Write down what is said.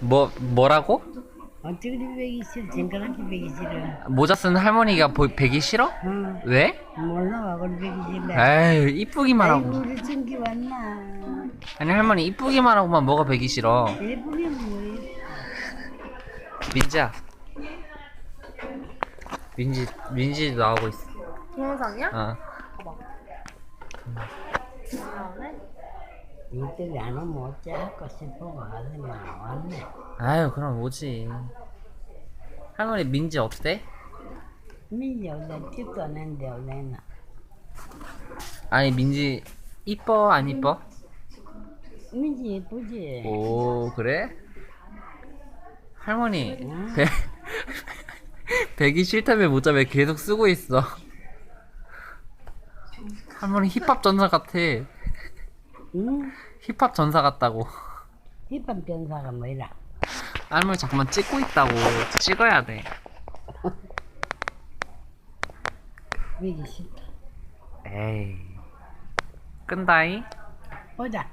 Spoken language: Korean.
뭐 뭐라고? 어떻게 배기 싫어? 쟁그랗게 배기 싫어. 모자 쓴 할머니가 보, 배기 싫어? 응. 왜? 몰라, 그걸 배기 싫어. 에이 이쁘기만 아이고, 하고 우리 친기 왔나? 아니 할머니 이쁘기만 하고만 뭐가 배기 싫어 예쁘게 뭐 민지야 민지 민지 나오고 있어 동영상이야? 어 나오네? 이때는 안 오면 어쩌고 싶어 왔으면 왔네. 아유 그럼 오지 할머니 민지 어때? 민지 원래 집도 안 했는데 원래는 아니 민지 이뻐 안 이뻐? 민지 예쁘지? 오 그래? 할머니 응? 배 배기 싫다며 모자 왜 계속 쓰고 있어? 할머니 힙합 전사 같아 응? 힙합 전사 같다고 힙합 변사가 뭐이라? 할머니 잠깐만 찍고 있다고 찍어야 돼 배기 싫다. 에이 끈다이 보자.